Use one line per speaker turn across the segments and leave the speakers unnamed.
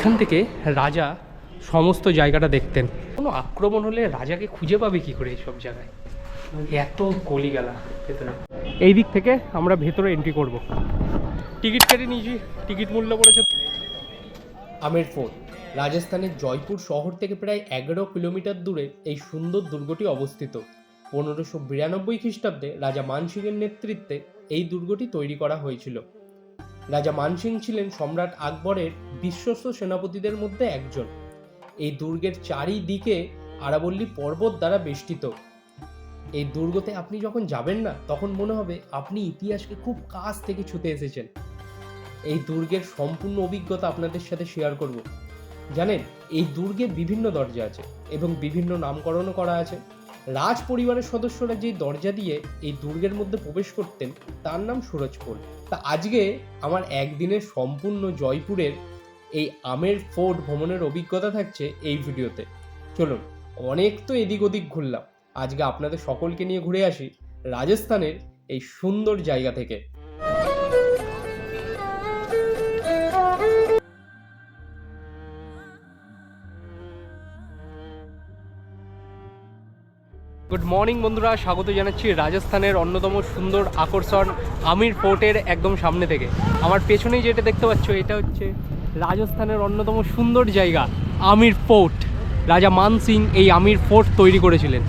এখান থেকে রাজা সমস্ত জায়গাটা দেখতেন। কোনো আক্রমণ হলে রাজাকে খুঁজে পাবে কি করে এইসব জায়গায়? এত গলিগালা ভেতরে। এই দিক থেকে আমরা ভেতরে এন্ট্রি করব। টিকিট কেটে নিয়েছি, টিকিট মূল্য পড়েছে
আমের ফোর্ট, রাজস্থানের জয়পুর শহর থেকে প্রায় এগারো কিলোমিটার দূরে এই সুন্দর দুর্গটি অবস্থিত। পনেরোশো বিরানব্বই খ্রিস্টাব্দে রাজা মানসিংহের নেতৃত্বে এই দুর্গটি তৈরি করা হয়েছিল। রাজা মানসিং ছিলেন সম্রাট আকবরের বিশ্বস্ত সেনাপতিদের মধ্যে একজন। এই দুর্গের চারিদিকে আরাবল্লী পর্বত দ্বারা বেষ্টিত। এই দুর্গতে আপনি যখন যাবেন না, তখন মনে হবে আপনি ইতিহাসকে খুব কাছ থেকে ছুতে এসেছেন। এই দুর্গের সম্পূর্ণ অভিজ্ঞতা আপনাদের সাথে শেয়ার করব। জানেন, এই দুর্গে বিভিন্ন দরজা আছে এবং বিভিন্ন নামকরণও করা আছে। রাজ পরিবারের সদস্যরা যেই দরজা দিয়ে এই দুর্গের মধ্যে প্রবেশ করতেন, তার নাম সুরজপোল তা আজকে আমার একদিনে সম্পূর্ণ জয়পুরের এই আমের ফোর্ট ভ্রমণের অভিজ্ঞতা থাকছে এই ভিডিওতে। চলুন, অনেক তো এদিক ওদিক ঘুরলাম। আজকে আপনাদের সকলকে নিয়ে ঘুরে আসি রাজস্থানের এই সুন্দর জায়গা থেকে।
গুড মর্নিং বন্ধুরা। স্বাগত জানাচ্ছি রাজস্থানের অন্যতম সুন্দর আকর্ষণ আমির ফোর্টের একদম সামনে থেকে। আমার পেছনেই যেটা দেখতে পাচ্ছ, এটা হচ্ছে রাজস্থানের অন্যতম সুন্দর জায়গা, আমির ফোর্ট। রাজা মান সিং এই আমির ফোর্ট তৈরি করেছিলেন।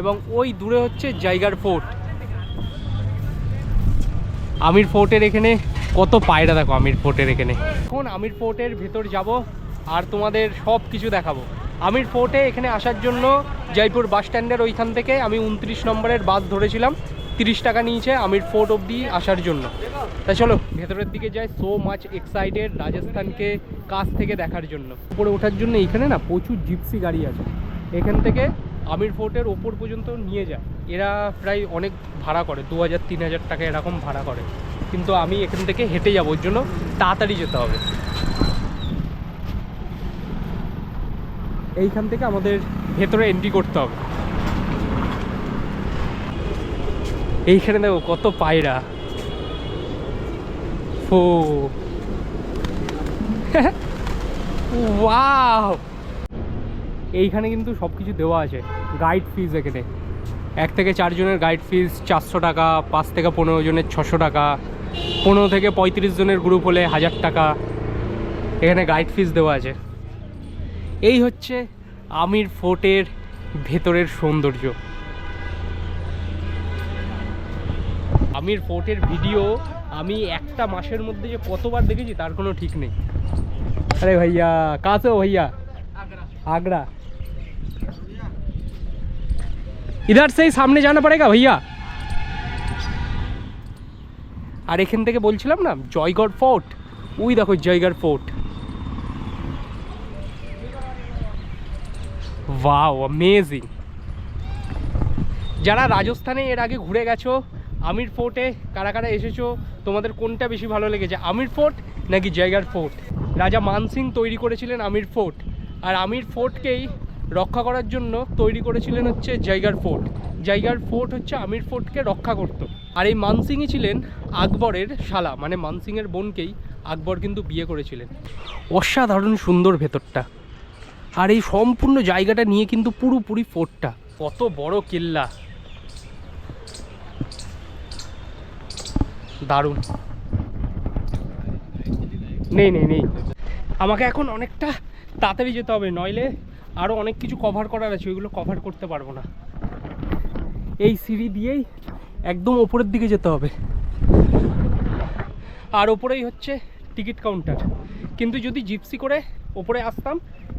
এবং ওই দূরে হচ্ছে জায়গার ফোর্ট। আমির ফোর্টের এখানে কত পায়রা, দেখো আমির ফোর্টের এখানে। এখন আমির ফোর্টের ভেতর যাব আর তোমাদের সব কিছু দেখাবো। আমির ফোর্টে এখানে আসার জন্য জয়পুর বাস স্ট্যান্ডের ওইখান থেকে আমি উনত্রিশ নম্বরের বাস ধরেছিলাম। তিরিশ টাকা নিয়েছে আমির ফোর্ট অবধি আসার জন্য। তা চলো, ভেতরের দিকে যাই সো মাচ এক্সাইটেড রাজস্থানকে কাছ থেকে দেখার জন্য। উপরে ওঠার জন্য এখানে না প্রচুর জিপসি গাড়ি আছে। এখান থেকে আমির ফোর্টের ওপর পর্যন্ত নিয়ে যায়। এরা প্রায় অনেক ভাড়া করে, দু হাজার, তিন হাজার টাকা এরকম ভাড়া করে। কিন্তু আমি এখান থেকে হেঁটে যাব, ওর জন্য তাড়াতাড়ি যেতে হবে। এইখান থেকে আমাদের ভেতরে এন্ট্রি করতে হবে। এইখানে দেখো কত পায়রা। ফো। এইখানে কিন্তু সব কিছু দেওয়া আছে গাইড ফিজ এখানে। এক থেকে চারজনের গাইড ফিজ চারশো টাকা, পাঁচ থেকে পনেরো জনের ছশো টাকা, পনেরো থেকে পঁয়ত্রিশ জনের গ্রুপ হলে হাজার টাকা। এখানে গাইড ফিজ দেওয়া আছে। এই হচ্ছে আমির ফোর্টের ভেতরের সৌন্দর্য আমির ফোর্টের ভিডিও আমি একটা মাসের মধ্যে যে কতবার দেখেছি তার কোনো ঠিক নেই আরে ভাইয়া কাছে हो भैया आगरा इधर से ही सामने जाना पड़ेगा भैया আর এখান থেকে বলছিলাম না জয়গড় ফোর্ট ওই দেখো জয়গড় ফোর্ট ওয়াও অ্যামেজিং যারা রাজস্থানে এর আগে ঘুরে গেছো, আমির ফোর্টে কারা কারা এসেছ, তোমাদের কোনটা বেশি ভালো লেগেছে, আমির ফোর্ট নাকি জয়গড় ফোর্ট? রাজা মানসিং তৈরি করেছিলেন আমির ফোর্ট, আর আমির ফোর্টকেই রক্ষা করার জন্য তৈরি করেছিলেন হচ্ছে জয়গড় ফোর্ট। জয়গড় ফোর্ট হচ্ছে আমির ফোর্টকে রক্ষা করত। আর এই মানসিংই ছিলেন আকবরের শালা মানে মানসিংয়ের বোনকেই আকবর কিন্তু বিয়ে করেছিলেন। অসাধারণ সুন্দর ভেতরটা। আর এই সম্পূর্ণ জায়গাটা নিয়ে কিন্তু পুরোপুরি ফোর্টটা কত বড় কেল্লা। দারুণ। নেই নেই নেই। আমাকে এখন অনেকটা তাড়াতাড়ি যেতে হবে, নইলে আরও অনেক কিছু কভার করার আছে, ওইগুলো কভার করতে পারব না। এই সিঁড়ি দিয়েই একদম ওপরের দিকে যেতে হবে। আর ওপরেই হচ্ছে টিকিট কাউন্টার কিন্তু যদি জিপসি করে ওপরে আসতাম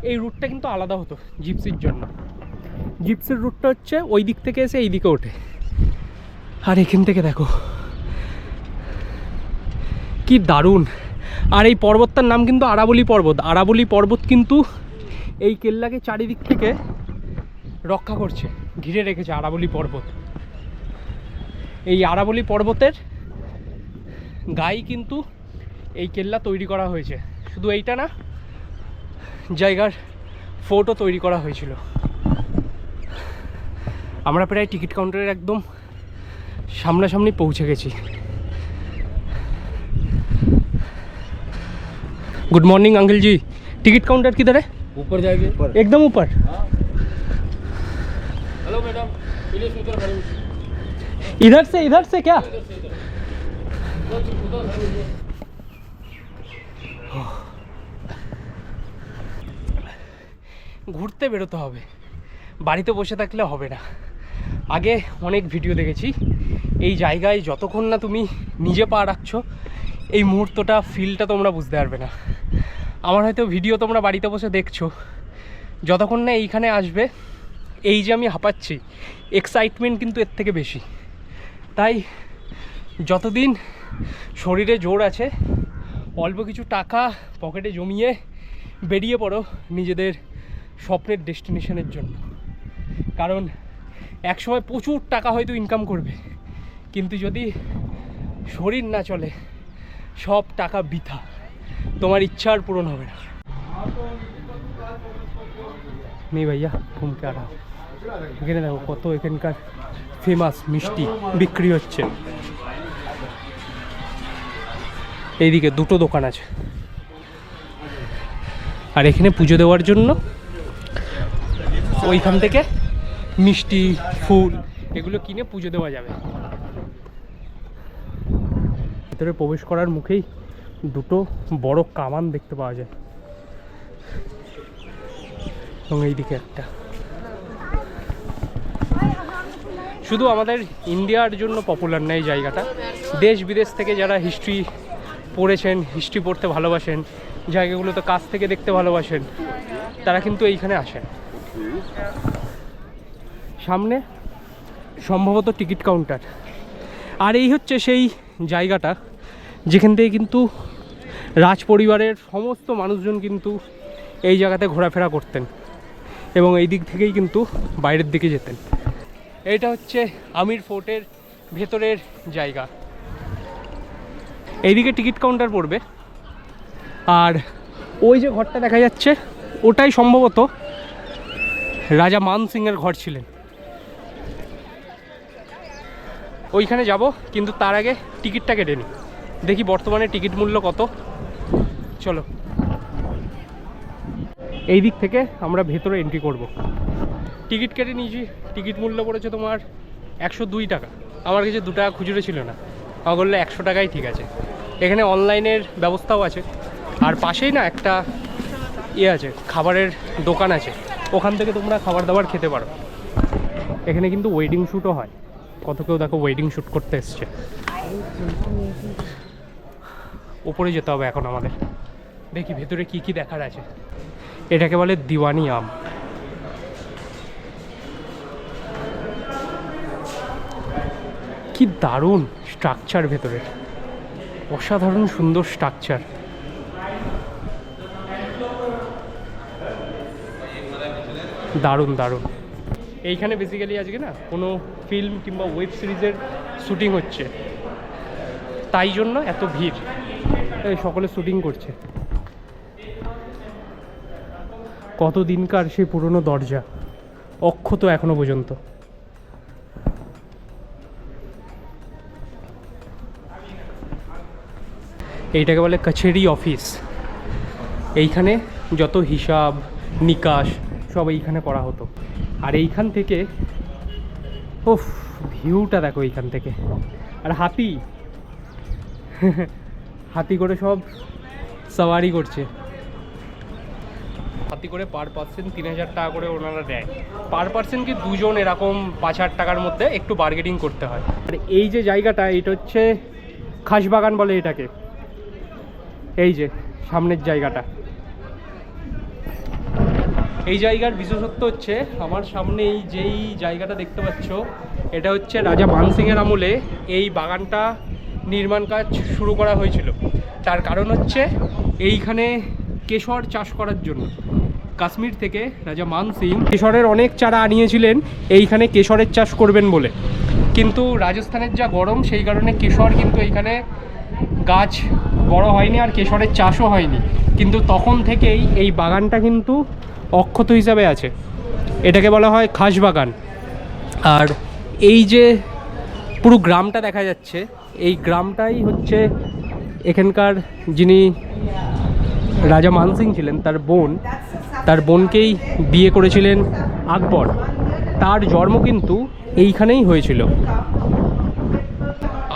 এই রুটটা কিন্তু আলাদা হতো জিপসির জন্য। জিপসির রুটটা হচ্ছে ওই দিক থেকে এসে এই দিকে ওঠে। আর এখান থেকে দেখো, কি দারুণ। আর এই পর্বতটার নাম কিন্তু আরাবলি পর্বত। আরাবলি পর্বত কিন্তু এই কেল্লাকে চারিদিক থেকে রক্ষা করছে, ঘিরে রেখেছে আরাবলি পর্বত। এই আরাবলি পর্বতের গায়ে কিন্তু এই কেল্লা তৈরি করা হয়েছে। শুধু এইটা না জায়গার ফোর্টও তৈরি করা হয়েছিল আমরা প্রায় টিকিট কাউন্টারের একদম সামনাসামনি পৌঁছে গেছি good morning uncle ji ticket counter किधर है
ऊपर जाएंगे ऊपर
एकदम ऊपर
हेलो मैडम प्लीज उधर खड़ी
इधर से इधर से क्या ঘুরতে বেরোতে হবে। বাড়িতে বসে থাকলে হবে না। আগে অনেক ভিডিও দেখেছি। এই জায়গায় যতক্ষণ না তুমি নিজে পা রাখছো, এই মুহূর্তটা ফিলটা তোমরা বুঝতে পারবে না। আমার হয়তো ভিডিও তোমরা বাড়িতে বসে দেখছ। যতক্ষণ না এইখানে আসবে, এই যে আমি হাঁপাচ্ছি এক্সাইটমেন্ট কিন্তু এর থেকে বেশি। তাই যতদিন শরীরে জোর আছে, অল্প কিছু টাকা পকেটে জমিয়ে বেরিয়ে পড়ো নিজেদের স্বপ্নের ডেস্টিনেশনের জন্য। কারণ একসময় প্রচুর টাকা হয়তো ইনকাম করবে। কিন্তু যদি শরীর না চলে, সব টাকা বৃথা। তোমার ইচ্ছা আর পূরণ হবে না। নেই ভাইয়া ঘুমকে আর এখানে দেখো কত এখানকার ফেমাস মিষ্টি বিক্রি হচ্ছে। এইদিকে দুটো দোকান আছে। আর এখানে পুজো দেওয়ার জন্য ওইখান থেকে মিষ্টি, ফুল এগুলো কিনে পুজো দেওয়া যাবে। ভিতরে প্রবেশ করার মুখেই দুটো বড় কামান দেখতে পাওয়া যায়। এবং এইদিকে একটা। শুধু আমাদের ইন্ডিয়ার জন্য পপুলার না এই জায়গাটা। দেশ বিদেশ থেকে যারা হিস্ট্রি পড়েছেন, হিস্ট্রি পড়তে ভালোবাসেন জায়গাগুলো তো কাছ থেকে দেখতে ভালোবাসেন, তারা কিন্তু এইখানে আসেন। সামনে সম্ভবত টিকিট কাউন্টার। আর এই হচ্ছে সেই জায়গাটা, যেখান থেকে কিন্তু রাজ পরিবারের সমস্ত মানুষজন কিন্তু এই জায়গাতে ঘোরাফেরা করতেন এবং এই দিক থেকেই কিন্তু বাইরের দিকে যেতেন। এটা হচ্ছে আমির ফোর্টের ভেতরের জায়গা। এইদিকে টিকিট কাউন্টার পড়বে। আর ওই যে ঘরটা দেখা যাচ্ছে, ওটাই সম্ভবত রাজা মান সিংয়ের ঘর ছিলেন। ওইখানে যাব, কিন্তু তার আগে টিকিটটা কেটে নিই। দেখি বর্তমানে টিকিট মূল্য কত। চলো। এই দিক থেকে আমরা ভেতরে এন্ট্রি করব। টিকিট কেটে নিয়েছি, টিকিট মূল্য পড়েছে তোমার একশো দুই টাকা। আমার কাছে দু টাকা খুচরো ছিল না। আমার বললে একশো টাকাই ঠিক আছে। এখানে অনলাইনের ব্যবস্থাও আছে। আর পাশেই না একটা ইয়ে আছে, খাবারের দোকান আছে। ওখান থেকে তোমরা খাবার দাবার খেতে পারো। এখানে কিন্তু ওয়েডিং শ্যুটও হয়। কত কেউ দেখো ওয়েডিং শ্যুট করতে এসছে। ওপরে যেতে হবে এখন আমাদের। দেখি ভেতরে কি কি দেখার আছে। এটাকে বলে দিওয়ানি আম। কি দারুণ স্ট্রাকচার ভেতরে। অসাধারণ সুন্দর স্ট্রাকচার দারুণ দারুণ। এইখানে বেসিক্যালি আজকে না কোনো ফিল্ম কিংবা ওয়েব সিরিজের শুটিং হচ্ছে। তাই জন্য এত ভিড়। সকলে শুটিং করছে। কত দিনকার সেই পুরনো দরজা? অক্ষত এখনও পর্যন্ত। এইটাকে বলে কচেরি অফিস এইখানে যত হিসাব, নিকাশ সব এইখানে করা হতো। আর এইখান থেকে ওফ ভিউটা দেখো এইখান থেকে। আর হাতি হাতি করে সব সাওয়ারি করছে। হাতি করে পার পার্সেন্ট তিন হাজার টাকা করে ওনারা দেয়। পার পার্সেন্ট কি দুজন এরকম পাঁচ হাজার টাকার মধ্যে একটু বার্গেটিং করতে হয়। আর এই যে জায়গাটা, এটা হচ্ছে খাসবাগান বলে এটাকে। এই যে, সামনের জায়গাটা। এই জায়গার বিশেষত্ব হচ্ছে আমার সামনে এই যেই জায়গাটা দেখতে পাচ্ছ, এটা হচ্ছে রাজা মানসিংয়ের আমলে এই বাগানটা নির্মাণ কাজ শুরু করা হয়েছিল। তার কারণ হচ্ছে এইখানে কেশর চাষ করার জন্য। কাশ্মীর থেকে রাজা মান সিং কেশরের অনেক চারা আনিয়েছিলেন, এইখানে কেশরের চাষ করবেন বলে। কিন্তু রাজস্থানের যা গরম, সেই কারণে কেশর কিন্তু এইখানে গাছ বড় হয়নি আর কেশরের চাষও হয়নি। কিন্তু তখন থেকেই এই বাগানটা কিন্তু অক্ষত হিসাবে আছে। এটাকে বলা হয় খাস বাগান আর এই যে পুরো গ্রামটা দেখা যাচ্ছে, এই গ্রামটাই হচ্ছে এখানকার যিনি রাজা মানসিং ছিলেন, তার বোন, তার বোনকেই বিয়ে করেছিলেন আকবর। তার জন্ম কিন্তু এইখানেই হয়েছিল।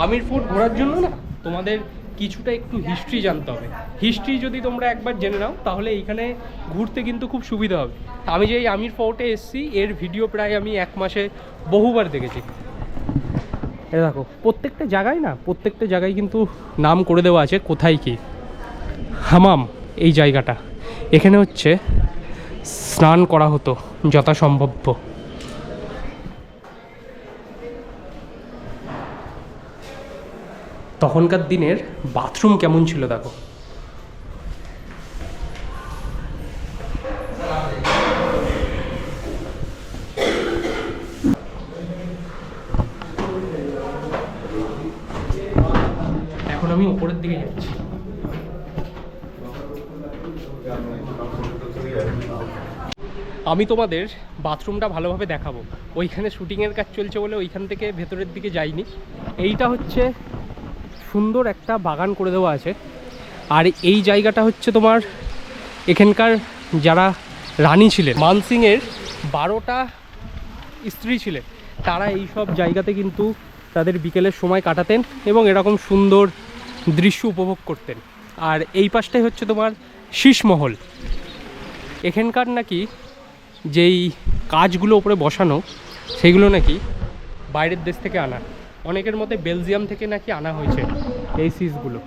আমির ফোর্ট ঘোরার জন্য না, তোমাদের কিছুটা একটু হিস্ট্রি জানতে হবে। হিস্ট্রি যদি তোমরা একবার জেনে নাও, তাহলে এইখানে ঘুরতে কিন্তু খুব সুবিধা হবে। আমি যে আমির ফোর্টে এসেছি, এর ভিডিও প্রায় আমি এক মাসে বহুবার দেখেছি। এ দেখো, প্রত্যেকটা জায়গায় না, প্রত্যেকটা জায়গায় কিন্তু নাম করে দেওয়া আছে কোথায় কি। হামাম, এই জায়গাটা। এখানে হচ্ছে স্নান করা হতো, যথাসম্ভব। তখনকার দিনের বাথরুম কেমন ছিল দেখো? এখন আমি উপরের দিকে যাচ্ছি। আমি তোমাদের বাথরুমটা ভালোভাবে দেখাবো। ওইখানে শুটিংয়ের কাজ চলছে বলে ওইখান থেকে ভেতরের দিকে যাইনি। এইটা হচ্ছে সুন্দর একটা বাগান করে দেওয়া আছে। আর এই জায়গাটা হচ্ছে তোমার এখানকার যারা রানী ছিলেন। মানসিংয়ের বারোটা স্ত্রী ছিলেন। তারা এই সব জায়গাতে কিন্তু তাদের বিকেলের সময় কাটাতেন এবং এরকম সুন্দর দৃশ্য উপভোগ করতেন। আর এই পাশটাই হচ্ছে তোমার শীষমহল। এখানকার নাকি যেই কাজগুলো ওপরে বসানো, সেগুলো নাকি বাইরের দেশ থেকে আনা। অনেকের মতে বেলজিয়াম থেকে নাকি আনা হয়েছে এই সিজগুলো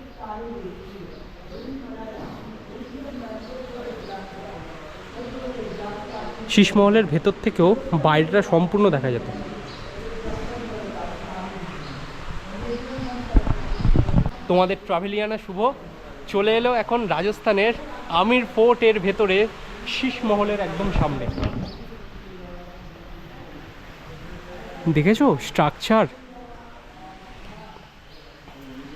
শীষমহলের ভেতর থেকেও বাইরেটা সম্পূর্ণ দেখা যেত। তোমাদের ট্রাভেলিয়ানা শুভ, চলে এলো এখন রাজস্থানের আমির ফোর্টের ভেতরে শীষমহলের একদম সামনে। দেখেছ? স্ট্রাকচার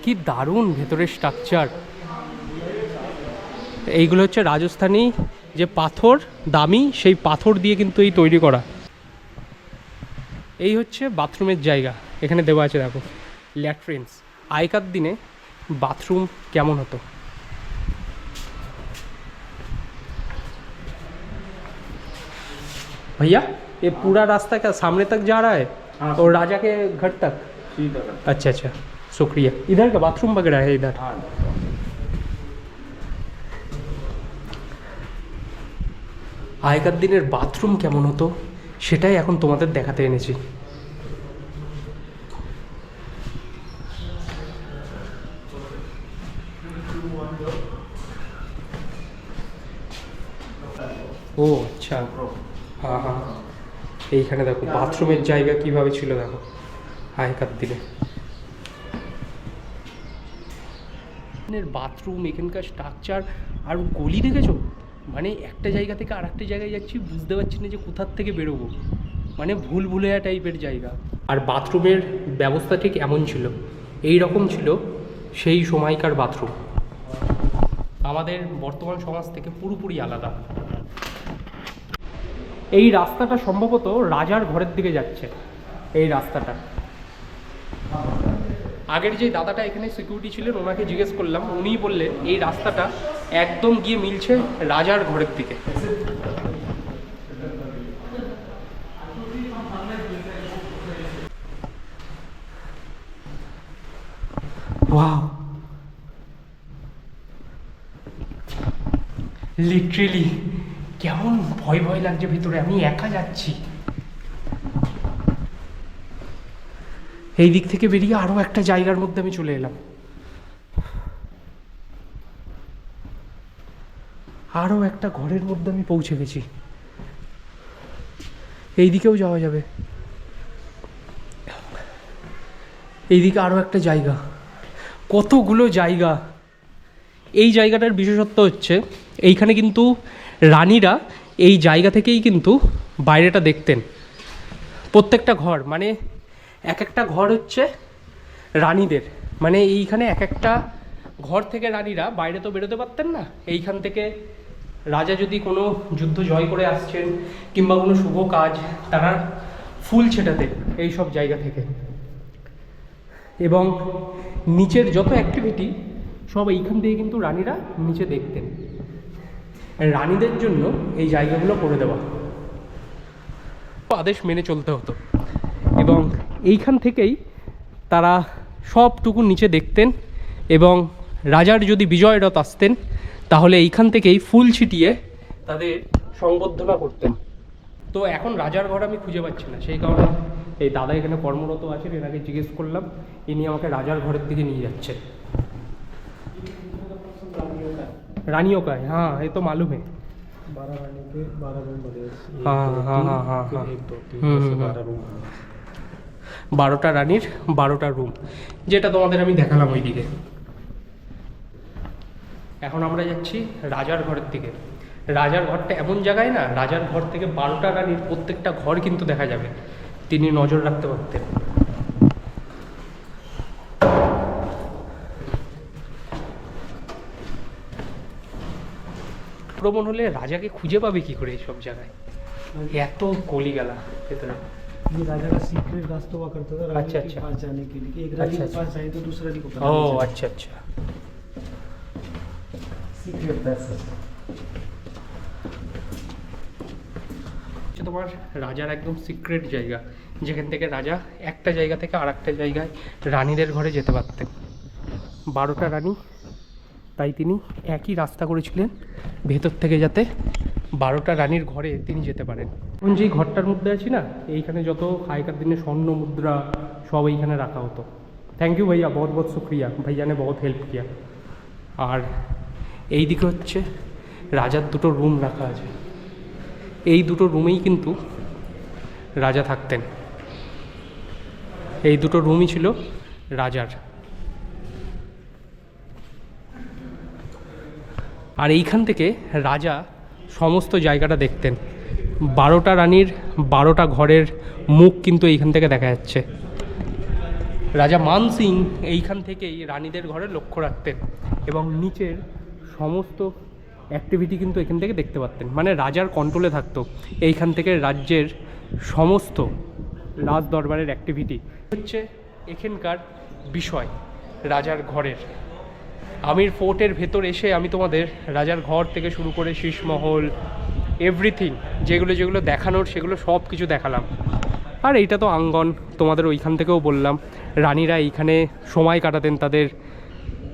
কি দারুণ ভেতরের স্ট্রাকচার এইগুলো হচ্ছে রাজস্থানী যে পাথর দামি সেই পাথর দিয়ে কিন্তু এই তৈরি করা এই হচ্ছে বাথরুমের জায়গা এখানে দেওয়া আছে দেখো ল্যাট্রিনস আগেকার দিনে बाथरूम কেমন হতো भैया ये पूरा रास्ता क्या सामने तक जा रहा है
हाँ।
और राजा के घर तक
सीधा कर
अच्छा अच्छा शुक्रिया इधर का बाथरूम वगैरह है इधर
हाँ
আগেকার দিনের বাথরুম কেমন হতো সেটাই এখন তোমাদের দেখাতে এনেছি ও আচ্ছা হ্যাঁ হ্যাঁ এইখানে দেখো বাথরুমের জায়গা কিভাবে ছিল দেখো আগেকার দিনে বাথরুম এখানকার স্ট্রাকচার আর গলি দেখেছ? মানে একটা জায়গা থেকে আর একটা জায়গায় যাচ্ছি, বুঝতে পারছি না যে কোথার থেকে বেরোবো। মানে ভুল ভুলেয়া টাইপের জায়গা। আর বাথরুমের ব্যবস্থা ঠিক এমন ছিল এই রকম ছিল সেই সময়কার বাথরুম আমাদের বর্তমান সমাজ থেকে পুরোপুরি আলাদা। এই রাস্তাটা সম্ভবত রাজার ঘরের দিকে যাচ্ছে, এই রাস্তাটা। আগের যে দাদাটা এখানে সিকিউরিটি ছিলেন, ওনাকে জিজ্ঞেস করলাম। উনি বললেন, এই রাস্তাটা একদম গিয়ে মিলছে রাজার ঘরের দিকে। লিটারেলি কেমন ভয় ভয় লাগছে ভিতরে। আমি একা যাচ্ছি। এই দিক থেকে বেরিয়ে আরও একটা জায়গার মধ্যে আমি চলে এলাম। আরও একটা ঘরের মধ্যে আমি পৌঁছে গেছি। এই দিকেও যাওয়া যাবে। এইদিকে আরও একটা জায়গা। কতগুলো জায়গা। এই জায়গাটার বিশেষত্ব হচ্ছে, এইখানে কিন্তু রানীরা এই জায়গা থেকেই কিন্তু বাইরেটা দেখতেন। প্রত্যেকটা ঘর মানে এক একটা ঘর হচ্ছে রানীদের। মানে এইখানে এক একটা ঘর থেকে রানীরা, বাইরে তো বেরোতে পারতেন না। এইখান থেকে রাজা যদি কোনো যুদ্ধ জয় করে আসছেন কিংবা কোনো শুভ কাজ, তারা ফুল ছেটাতেন এই সব জায়গা থেকে। এবং নিচের যত অ্যাক্টিভিটি সব এইখান থেকে কিন্তু রানীরা নিচে দেখতেন। রানীদের জন্য এই জায়গাগুলো করে দেওয়া। আদেশ মেনে চলতে হতো। এবং এইখান থেকেই তারা সবটুকু নিচে দেখতেন এবং রাজার যদি বিজয়রথ আসতেন তাহলে এইখান থেকেই ফুল ছিটিয়ে তাদের সংবর্ধনা করতেন তো এখন রাজার ঘর আমি খুঁজে পাচ্ছি না সেই কারণে এই দাদা এখানে কর্মরত আছেন এনাকে জিজ্ঞেস করলাম ইনি আমাকে রাজার ঘরের দিকে নিয়ে যাচ্ছে रानियों का है हाँ ये तो मालूम है
बारह रानी के बारह रूम बने हैं। एक,
हाँ,
दो,
हाँ,
तीन,
हाँ, हाँ,
फिर
हाँ।
एक दो तीन
हम्म,
ऐसे
हम्म,
बारह रूम
বারোটা রানীর বারোটা রুম যেটা তোমাদের আমি দেখালাম ওইদিকে। এখন আমরা যাচ্ছি রাজার ঘরের দিকে। রাজার ঘরটা এমন জায়গায় না, রাজার ঘর থেকে বারোটা রানীর প্রত্যেকটা ঘর কিন্তু দেখা যাবে। তিনি নজর রাখতে পারতেন। আক্রমণ হলে রাজাকে খুঁজে পাবে কি করে এইসব জায়গায়? এত গলিগালা ভেতরে।
ये राजा का सीक्रेट रास्ता हुआ करता था रानी
अच्छा,
के
अच्छा।
पास जाने के लिए कि एक रानी
अच्छा,
के पास जाए तो दूसरा रानी को पता
ও
नहीं
আচ্ছা আচ্ছা
सीक्रेट पैसेज
হচ্ছে তোমার রাজার একদম সিক্রেট জায়গা যেখান থেকে রাজা একটা জায়গা থেকে আর একটা জায়গায় রানীদের ঘরে যেতে পারতেন বারোটা রানী তাই তিনি একই রাস্তা করেছিলেন ভেতর থেকে যাতে বারোটা রানীর ঘরে তিনি যেতে পারেন। এখন যেই ঘরটার মধ্যে আছি না, এইখানে যত আগেকার দিনে স্বর্ণ মুদ্রা সব এইখানে রাখা হতো। থ্যাংক ইউ ভাইয়া, বহুত বহুত শুক্রিয়া। ভাইয়া নে বহুত হেল্প কিয়া। আর এই দিকে হচ্ছে রাজার দুটো রুম রাখা আছে। এই দুটো রুমেই কিন্তু রাজা থাকতেন। এই দুটো রুমই ছিল রাজার। আর এইখান থেকে রাজা সমস্ত জায়গাটা দেখতেন। বারোটা রানীর বারোটা ঘরের মুখ কিন্তু এইখান থেকে দেখা যাচ্ছে। রাজা মান সিং এইখান থেকেই রানীদের ঘরে লক্ষ্য রাখতেন এবং নিচের সমস্ত অ্যাক্টিভিটি কিন্তু এখান থেকে দেখতে পারতেন। মানে রাজার কন্ট্রোলে থাকতো এইখান থেকে রাজ্যের সমস্ত রাজ দরবারের অ্যাক্টিভিটি হচ্ছে এখানকার বিষয়, রাজার ঘরের। আমির ফোর্টের ভেতর এসে আমি তোমাদের রাজার ঘর থেকে শুরু করে শীষমহল এভরিথিং যেগুলো যেগুলো দেখানোর, সেগুলো সব কিছু দেখালাম। আর এইটা তো আঙ্গন, তোমাদের ওইখান থেকেও বললাম। রানীরা এইখানে সময় কাটাতেন, তাদের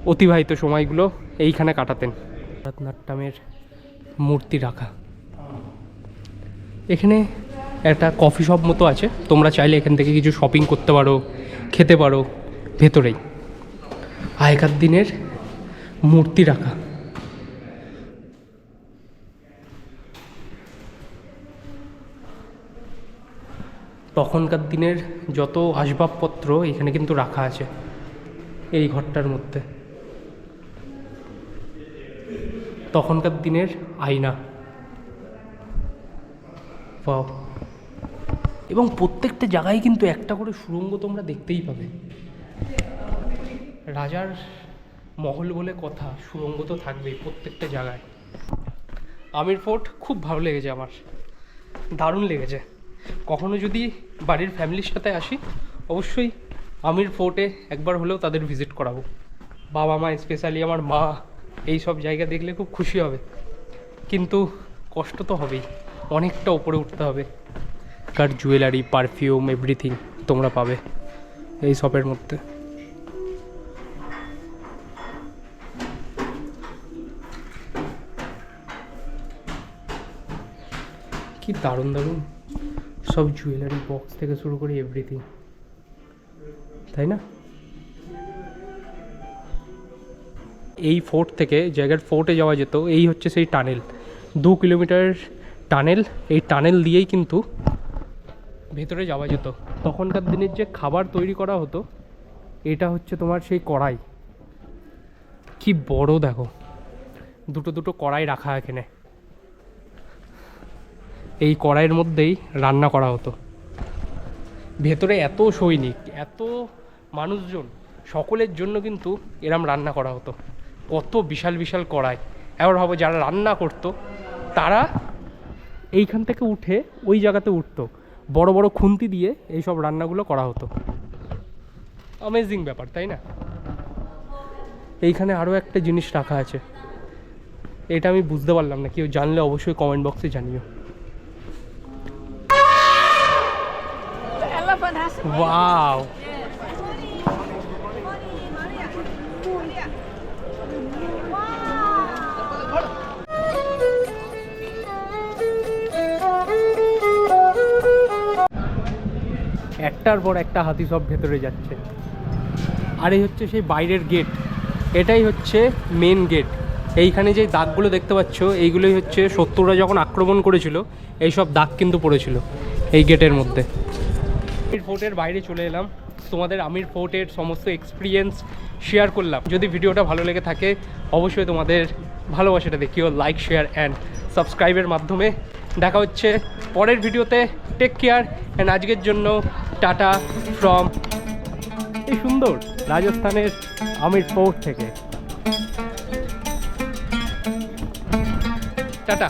অতিবাহিত সময়গুলো এইখানে কাটাতেন। ভারতনাট্যমের মূর্তি রাখা। এখানে একটা কফি শপ মতো আছে। তোমরা চাইলে এখান থেকে কিছু শপিং করতে পারো, খেতে পারো, ভেতরেই। আগেকার দিনের মূর্তি রাখা। তখনকার দিনের যত আসবাবপত্র এখানে কিন্তু রাখা আছে এই ঘরটার মধ্যে। তখনকার দিনের আয়না। Wow. এবং প্রত্যেকটা জায়গায় কিন্তু একটা করে সুড়ঙ্গ তোমরা দেখতেই পাবে। রাজার মহল বলে কথা সুড়ঙ্গ তো থাকবেই প্রত্যেকটা জায়গায়। আমির ফোর্ট খুব ভালো লেগেছে আমার। দারুণ লেগেছে। কখনো যদি বাড়ির ফ্যামিলির সাথে আসি, অবশ্যই আমির ফোর্টে একবার হলেও তাদের ভিজিট করাবো। বাবা মা, স্পেশালি আমার মা, এই সব জায়গা দেখলে খুব খুশি হবে। কিন্তু কষ্ট তো হবেই, অনেকটা ওপরে উঠতে হবে। কার জুয়েলারি, পারফিউম, এভরিথিং তোমরা পাবে এই শপের মধ্যে। কি দারুণ দারুণ। সব জুয়েলারি বক্স থেকে শুরু করে এভরিথিং তাই না? এই ফোর্ট থেকে, জায়গার ফোর্টে যাওয়া যেত, এই হচ্ছে সেই টানেল দু কিলোমিটার টানেল এই টানেল দিয়েই কিন্তু ভেতরে যাওয়া যেত। তখনকার দিনের যে খাবার তৈরি করা হতো, এটা হচ্ছে তোমার সেই কড়াই। কি বড় দেখো। দুটো দুটো কড়াই রাখা এখানে। এই কড়াইয়ের মধ্যেই রান্না করা হতো। ভেতরে এত সৈনিক, এত মানুষজন, সকলের জন্য কিন্তু এরম রান্না করা হতো। কত বিশাল বিশাল কড়াই। এবার ভাবো যারা রান্না করতো, তারা এইখান থেকে উঠে ওই জায়গাতে উঠতো। বড় বড় খুন্তি দিয়ে এইসব রান্নাগুলো করা হতো। অ্যামেজিং ব্যাপার, তাই না? এইখানে আরও একটা জিনিস রাখা আছে। এটা আমি বুঝতে পারলাম না, কেউ জানলে অবশ্যই কমেন্ট বক্সে জানিও। ওয়াও একটার পর একটা হাতি সব ভেতরে যাচ্ছে। আর এই হচ্ছে সেই বাইরের গেট এটাই হচ্ছে মেন গেট এইখানে যে দাগগুলো দেখতে পাচ্ছ, এইগুলোই হচ্ছে শত্রুরা যখন আক্রমণ করেছিল, এইসব দাগ কিন্তু পড়েছিল এই গেটের মধ্যে। আমির ফোর্টের বাইরে চলে এলাম। তোমাদের আমির ফোর্টের সমস্ত এক্সপিরিয়েন্স শেয়ার করলাম। যদি ভিডিওটা ভালো লেগে থাকে, অবশ্যই তোমাদের ভালোবাসাটা দেখিও লাইক শেয়ার অ্যান্ড সাবস্ক্রাইবের মাধ্যমে। দেখা হচ্ছে পরের ভিডিওতে। টেক কেয়ার অ্যান্ড আজকের জন্য টাটা ফ্রম এই সুন্দর রাজস্থানের আমির ফোর্ট থেকে। টাটা।